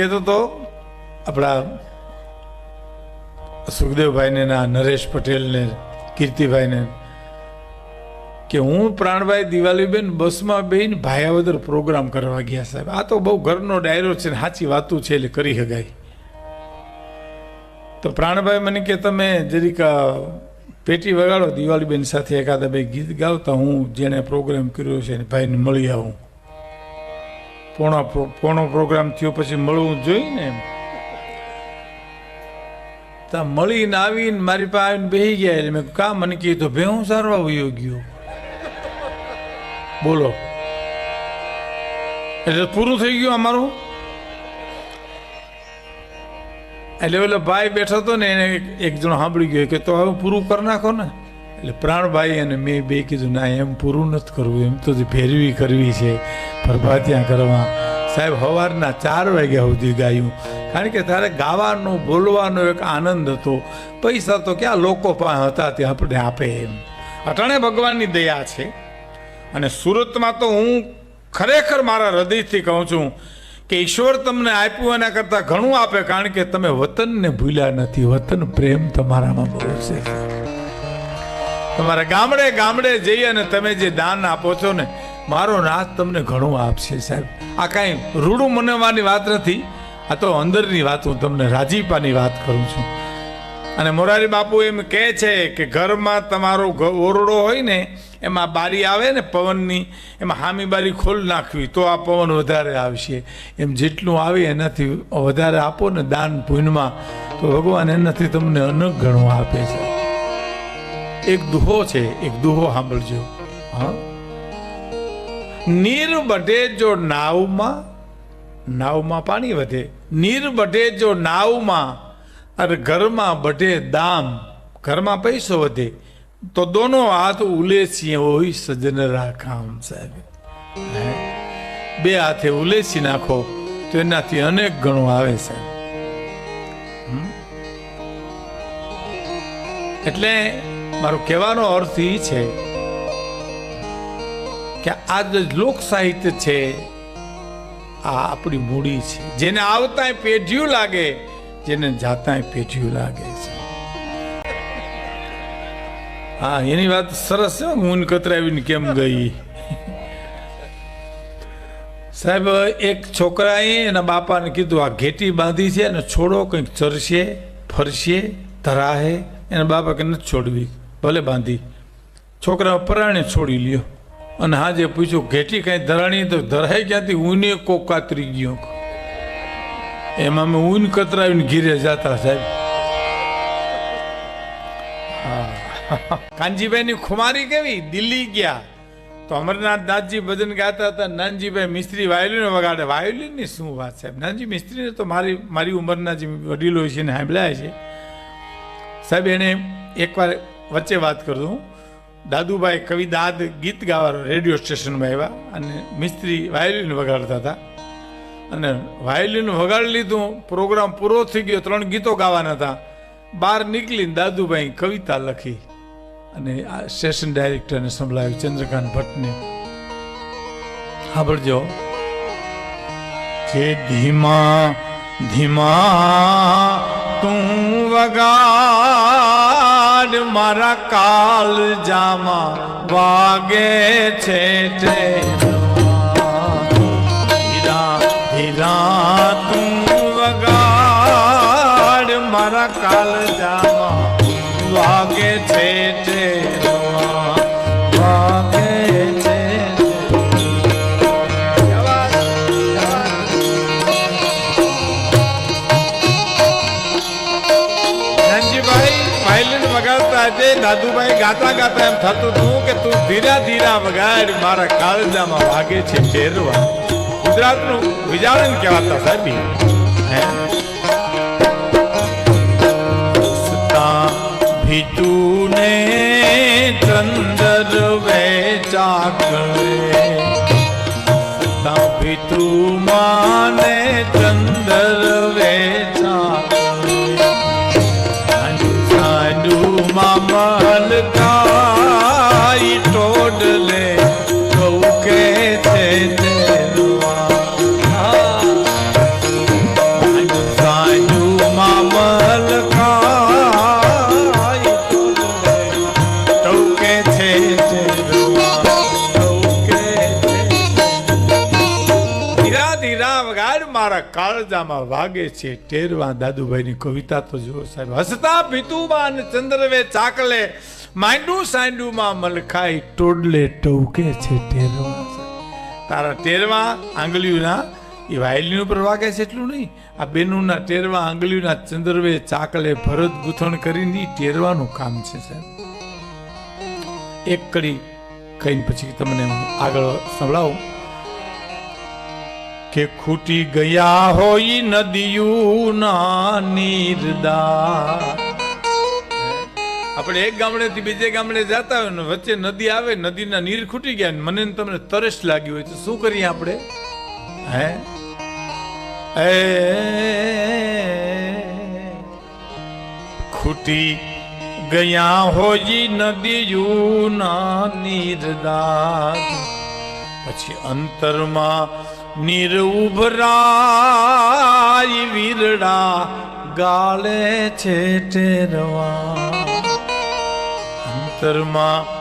કહેતો હતો આપણા સુખદેવભાઈને ના નરેશ પટેલને કીર્તિભાઈને કે હું પ્રાણભાઈ દિવાલીબેન બસમાં બેન ભાયાવદર પ્રોગ્રામ કરવા ગયા સાહેબ. આ તો બહુ ઘરનો ડાયરો છે ને સાચી વાતું છે એટલે કરી શકાય તો પ્રાણભાઈ મને કે તમે જરીક પેટી વગાડો દિવાળીબેન સાથે એકાદા બે ગીત ગાવતા હું જેણે પ્રોગ્રામ કર્યો છે એને ભાઈને મળી આવું. પોણો પોણો પ્રોગ્રામ થયો પછી મળવું જોઈએ ને એમ. તા મળીને આવીને મારી પાસે આવીને બેસી ગયા એટલે મેં કા મને કીધું તો ભેહું સારવા વયો ગયો. બોલો. એટલે પૂરું થઈ ગયું અમારું? એટલે ઓલો ભાઈ બેઠો હતો ને, એને એક જણો સાંભળી ગયો કે તો હવે પૂરું કરી નાખો ને. એટલે પ્રાણભાઈ અને મેં બે કીધું, ના, એમ પૂરું નથી કરવું, એમ તો ફેરવી કરવી છે, પ્રભાતિયા કરવા. સાહેબ, સવારના ચાર વાગ્યા સુધી ગાયું. કારણ કે તારે ગાવાનો, બોલવાનો એક આનંદ હતો. પૈસા તો ક્યાં લોકો પાસે હતા તે આપણે આપે એમ. અટાણે ભગવાનની દયા છે. અને સુરતમાં તો હું ખરેખર મારા હૃદયથી કહું છું કે ઈશ્વર તમને આપ્યું એના કરતાં ઘણું આપે, કારણ કે તમે વતનને ભૂલ્યા નથી. વતન પ્રેમ તમારામાં બહુ છે. તમારા ગામડે ગામડે જઈ અને તમે જે દાન આપો છો ને, મારો નાથ તમને ઘણું આપશે સાહેબ. આ કાંઈ રૂડું મનવાની વાત નથી. આ તો અંદરની વાત હું તમને રાજીપાની વાત કરું છું. અને મોરારી બાપુ એમ કહે છે કે ઘરમાં તમારો ઓરડો હોય ને, એમાં બારી આવે ને પવનની, એમાં હામી બારી ખોલ નાખવી, તો આ પવન વધારે આવશે. એમ જેટલું આવે એનાથી વધારે આપો ને દાન પુણ્યમાં તો ભગવાન એનાથી તમને અનક ઘણું આપે છે. એક દુહો છે, એક દુહો સાંભળજો. હા? નીર બઢે જો નાવમાં નાવમાં પાણી વધે. નીર બઢે જો નાવમાં અને ઘરમાં બઢે દામ, ઘરમાં પૈસો વધે, તો દોનો હાથ ઉલેસીએ હોય સજન રાખામ સાહેબ. બે હાથે ઉલેસી નાખો, તો એનાથી અનેક ગણું આવે સાહેબ. એટલે મારો કહેવાનો અર્થ એ છે કે આ જે લોક સાહિત્ય છે, આ આપણી મૂડી છે. જેને આવતાંય પેઢિયું લાગે, જેને જાતાંય પેઢિયું લાગે છે. હા, એની વાત સરસ છે, હું કતરાવીને કેમ ગઈ? સાહેબ, એક છોકરાએ એના બાપાને કીધું, આ ઘેટી બાંધી છે અને છોડો, કંઈક ચરશે, ફરશે, ધરાહે. એના બાપા કે, નથી છોડવી. ભલે બાંધી. છોકરા પરાણે છોડી લ્યો. અને હા જે પૂછ્યું, ઘેટી કાંઈ ધરાણી તો ધરાય ક્યાંથી? ઊને કોક કાતરી ગયો એમાં મેં ઊન કતરાવીને ઘીરે જતા, સાહેબ. કાનજીભાઈની ખુમારી કેવી? દિલ્હી ગયા. તો અમરનાથ દાસજી ભજન ગાતા હતા. નાનજીભાઈ મિસ્ત્રી વાયોલિન વગાડે. વાયોલિનની શું વાત, સાહેબ? નાનજી મિસ્ત્રીને તો મારી મારી ઉંમરના જે વડીલો છે ને સાંભળ્યા છે. સાહેબ, એણે એકવાર વચ્ચે વાત કરું છું દાદુભાઈ કવિ દાદ ગીત ગાવા રેડિયો સ્ટેશનમાં આવ્યા અને મિસ્ત્રી વાયોલિન વગાડતા હતા. અને વાયોલિન વગાડી લીધું, પ્રોગ્રામ પૂરો થઈ ગયો, ત્રણ ગીતો ગાવાના હતા. બહાર નીકળીને દાદુભાઈ કવિતા લખી અને આ સ્ટેશન ડાયરેક્ટરને સંભળાવ્યું, ચંદ્રકાંત ભટ્ટને. સાંભળજો. કે ધીમા ધીમા તું વગાડ મારા કાલ જામા વાગે છે હીરા હીરા તું વગાડ, મારા કાલ જામા વાગે છે વાગે દાદુભાઈ ગાતા ગાતા એમ થતું હતું કે તું ધીરા ધીરા વગાડ, મારા કાળજામાં વાગે છે ટેરવા ગુજરાતનું વિજાણન કહેવાતા સાહેબ હે? કાળજામાં વાગે છે, ટેરવા દાદુભાઈની કવિતા તો જુઓ સાહેબ. હસતા ભીતુબાન ચંદ્રવે ચાકલે, માંડું સાંડુમાં મલખાઈ ટોડલે ટવકે છે ટેરવા તારા ટેરવા આંગળીઓના, એ વાયલિન ઉપર વાગે છે એટલું નહીં. આ બેનુના ટેરવા આંગળીઓના ચંદ્રવે ચાકલે ભરત ગૂંથણ કરીને ટેરવાનું કામ છે સાહેબ. એક કડી કહીને પછી તમને હું આગળ સંભળાવું. કે ખૂટી ગયા હોય નદીયુના નીરદા. આપણે એક ગામડેથી બીજે ગામડે જતા હોય ને વચ્ચે નદી આવે, નદીના નીર ખૂટી ગયા ને મને તમને તરસ લાગી હોય તો શું કરીએ આપણે? હે? એ ખૂટી ગયા હોજી નદીયુના નીરદા. પછી અંતરમાં નીર વિરડા ગાળે છે ટેરવા. અંતરમાં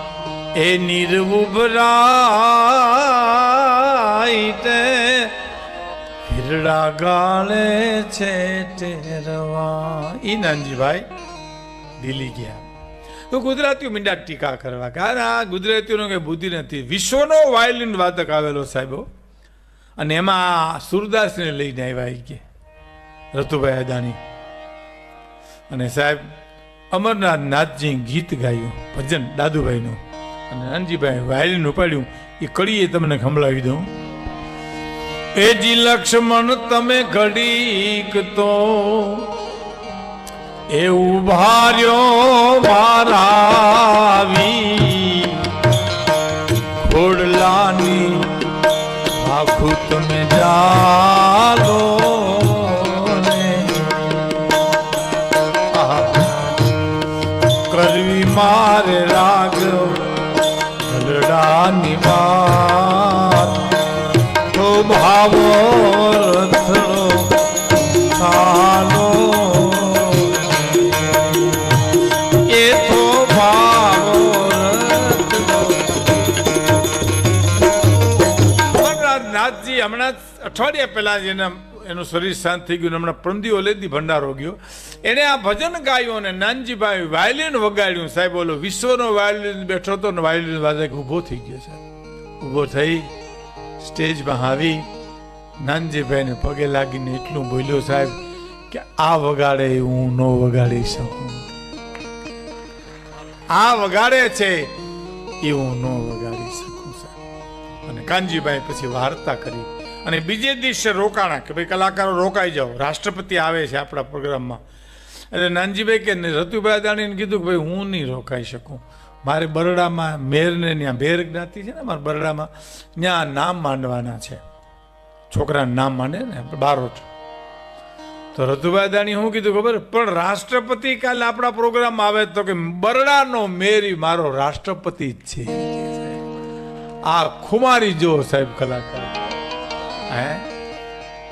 એ નીર ઉભરાય તે વીરડા ગાળે છે ટેરવા. ઈ નાનજીભાઈ દિલ્હી ગયા. તો ગુજરાતીઓ મીંડા ટીકા કરવા કારણ આ ગુજરાતીઓનો કઈ બુદ્ધિ નથી. વિશ્વનો વાયોલિન વાદક આવેલો સાહેબો. અને એમાં સુરદાસને લઈને આવ્યા કે, રતુભાઈ અદાણી. અને સાહેબ, અમરનાથ ગીત ગાયું, ભજન દાદુભાઈનું. અને રણજીભાઈ વાયલિન ઉપાડ્યું, એ કડીએ તમને સંભળાવી દઉં. એ જી લક્ષ્મણ તમે ઘડીક તો એ ઉભાર્યો મારાવી તમે જાલો હમણાં અઠવાડિયા પહેલા જેને એનું શરીર શાંત થઈ ગયું હમણાં પ્રમદી ઓલેદી ભંડારો ગયો. એને આ ભજન ગાયું અને નાનજીભાઈ વાયલિન વગાડ્યું. સાહેબ બોલો વિશ્વનો વાયલિન બેઠો હતો ને વાયોલિન વાદક ઊભો થઈ ગયો સાહેબ. ઊભો થઈ સ્ટેજમાં આવી. નાનજીભાઈને પગે લાગીને એટલું બોલ્યો, સાહેબ, કે આ વગાડે હું ન વગાડી શકું. આ વગાડે છે એ હું ન વગાડી શકું, સાહેબ. અને કાનજીભાઈ પછી વાર્તા કરી. અને બીજે દિવસે રોકાણા કે ભાઈ કલાકારો રોકાઈ જાઓ. રાષ્ટ્રપતિ આવે છે આપણા પ્રોગ્રામમાં. એટલે નાનજીભાઈ કે રતુભાઈ અદાણીને કીધું કે ભાઈ હું નહીં રોકાઈ શકું. મારે બરડામાં મેરને ત્યાં ભેર જ્ઞાતિ છે ને મારા બરડામાં ત્યાં નામ માંડવાના છે. છોકરાનું નામ માંડે ને બારોટ તો રતુભાઈ અદાણી શું કીધું ખબર? પણ રાષ્ટ્રપતિ કાલે આપણા પ્રોગ્રામ આવે તો કે બરડાનો મેરી મારો રાષ્ટ્રપતિ જ છે. આ ખુમારી જો સાહેબ કલાકાર. હે?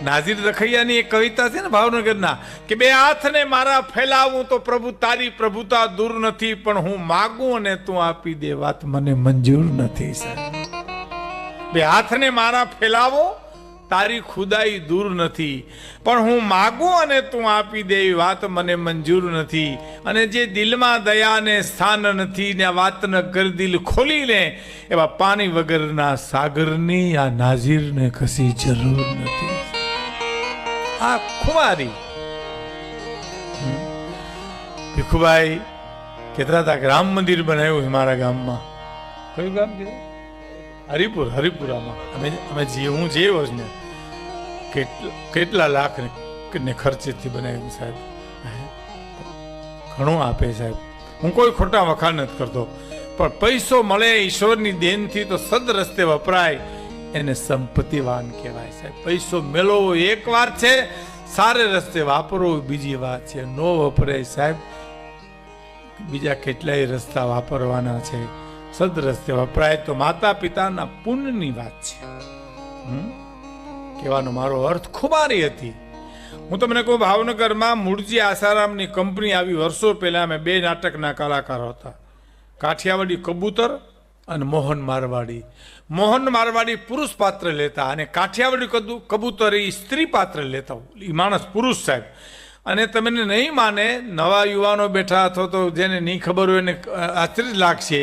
નાઝીર રખૈયાની એક કવિતા છે ને ભાવનગરના, કે બે હાથને મારા ફેલાવું તો પ્રભુ તારી પ્રભુતા દૂર નથી, પણ હું માગું અને તું આપી દે વાત મને મંજૂર નથી સર બે હાથને મારા ફેલાવો તારી ખુદાઈ દૂર નથી. પણ હું માગું અને તું આપી દે એવી વાત મને મંજૂર નથી. અને જે દિલમાં દયાને સ્થાન નથી, ને આ વાત ન કર દિલ ખોલી લે એવા પાણી વગરના સાગરની, આ નાઝીરને કશી જરૂર નથી. આ ખુમારી. ભીખુભાઈ કહેતા હતા રામ મંદિર બનાવ્યું છે મારા ગામમાં? કયું ગામ કીધું? હરિપુર, હરિપુરામાં. અમે અમે જે હું જે જ ને, કેટલા કેટલા લાખ ને ખર્ચેથી બનાવ્યું સાહેબ. ઘણું આપે સાહેબ. હું કોઈ ખોટા વખાણ નથી કરતો. પણ પૈસો મળે ઈશ્વરની દેનથી તો સદ રસ્તે વપરાય. એને સંપત્તિવાન કહેવાય સાહેબ. પૈસો મેળવવો એક વાત છે, સારે રસ્તે વાપરવો બીજી વાત છે. નો વપરાય સાહેબ. બીજા કેટલાય રસ્તા વાપરવાના છે. સદ રસ્તે વપરાય તો માતા પિતાના પુણ્યની વાત છે? કહેવાનો મારો અર્થ ખુમારી હતી. હું તમને કહું, ભાવનગરમાં મૂળજી આસારામની કંપની આવી વર્ષો પહેલાં અમે બે નાટકના કલાકારો હતા. કાઠિયાવાડી કબૂતર અને મોહન મારવાડી. મોહન મારવાડી પુરુષ પાત્ર લેતા અને કાઠિયાવાડી કદું, કબૂતર એ સ્ત્રી પાત્ર લેતા એ માણસ પુરુષ સાહેબ. અને તમને નહીં માને, નવા યુવાનો બેઠા અથવા તો જેને નહીં ખબર હોય એને આશ્ચર્ય લાગશે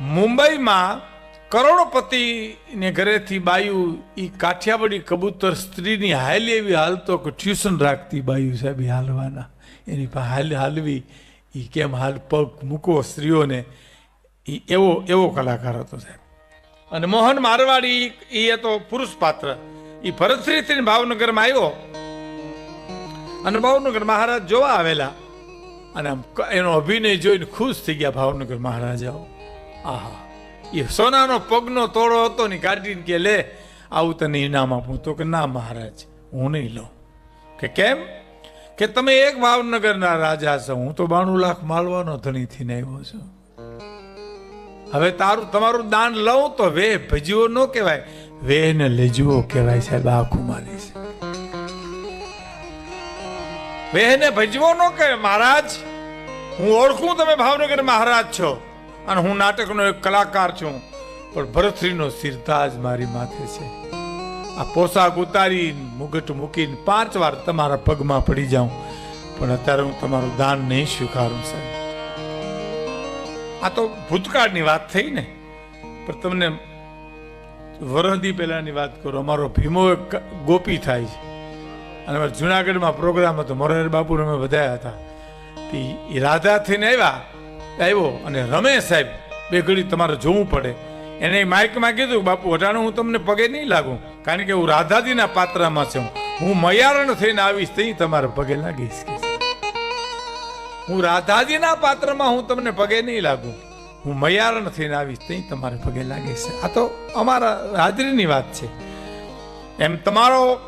મુંબઈમાં કરોડપતિને ઘરેથી બાયુ એ કાઠિયાવાડી કબૂતર સ્ત્રીની હાલી એવી હાલતો કે ટ્યુશન રાખતી બાયુ સાહેબ હાલવાના. એની પાસે હાલ, હાલવી એ કેમ હાલ પગ મૂકો સ્ત્રીઓને એ એવો એવો કલાકાર હતો સાહેબ. અને મોહન મારવાડી એ હતો પુરુષ પાત્ર. એ ભરતશ્રીથી ભાવનગરમાં આવ્યો. અને ભાવનગર મહારાજ જોવા આવેલા. અને આમ એનો અભિનય જોઈને ખુશ થઈ ગયા ભાવનગર મહારાજાઓ. આહા. એ સોનાનો પગનો તોડો હતો ને કાઢીને કે, લે, આવું તને ઇનામ આપું. તો કે, ના મહારાજ, હું નહીં લઉં. કે કેમ? કે તમે એક ભાવનગરના રાજા છો, હું તો બાણું લાખ માલવાનો ધણી થઈને આવ્યો છું. હવે તારું, તમારું દાન લઉં તો વેહ ભજવો ન કહેવાય વેહ ને લેજવો કહેવાય સાહેબ આ કુમારી છે. વેહ ને ભજવો ન કહેવાય, મહારાજ, હું ઓળખું તમે ભાવનગર મહારાજ છો. અને હું નાટકનો એક કલાકાર છું, પણ ભરતશ્રીનો સિરતાજ મારી માથે છે. આ પોશાક ઉતારી મુગટ મૂકીને પાંચ વાર તમારા પગમાં પડી જાઉં, પણ અત્યારે હું તમારું દાન નહીં સ્વીકારું, સાહેબ. આ તો ભૂતકાળની વાત થઈ ને, પણ તમને વરહદી પહેલાની વાત કરું, અમારો ભીમો એક ગોપી થાય છે. અને જુનાગઢમાં પ્રોગ્રામ હતો મોરારી બાપુ અમે બધા હતા. તે એ રાધા થઈને આવ્યા આવ્યો અને રમેશ સાહેબ, બે ઘડી તમારે જોવું પડે. એને માઇકમાં કીધું, બાપુ, અટાણું હું તમને પગે નહીં લાગું, કારણ કે હું રાધાજીના પાત્રમાં છું. હું મયારણ થઈને આવીશ, તઈ તમારે પગે લાગીશ. હું રાધાજીના પાત્રમાં હું તમને પગે નહીં લાગું. હું મયારણ થઈને આવીશ, તઈ તમારે પગે લાગીશ. આ તો અમારા હાજરીની વાત છે. એમ તમારો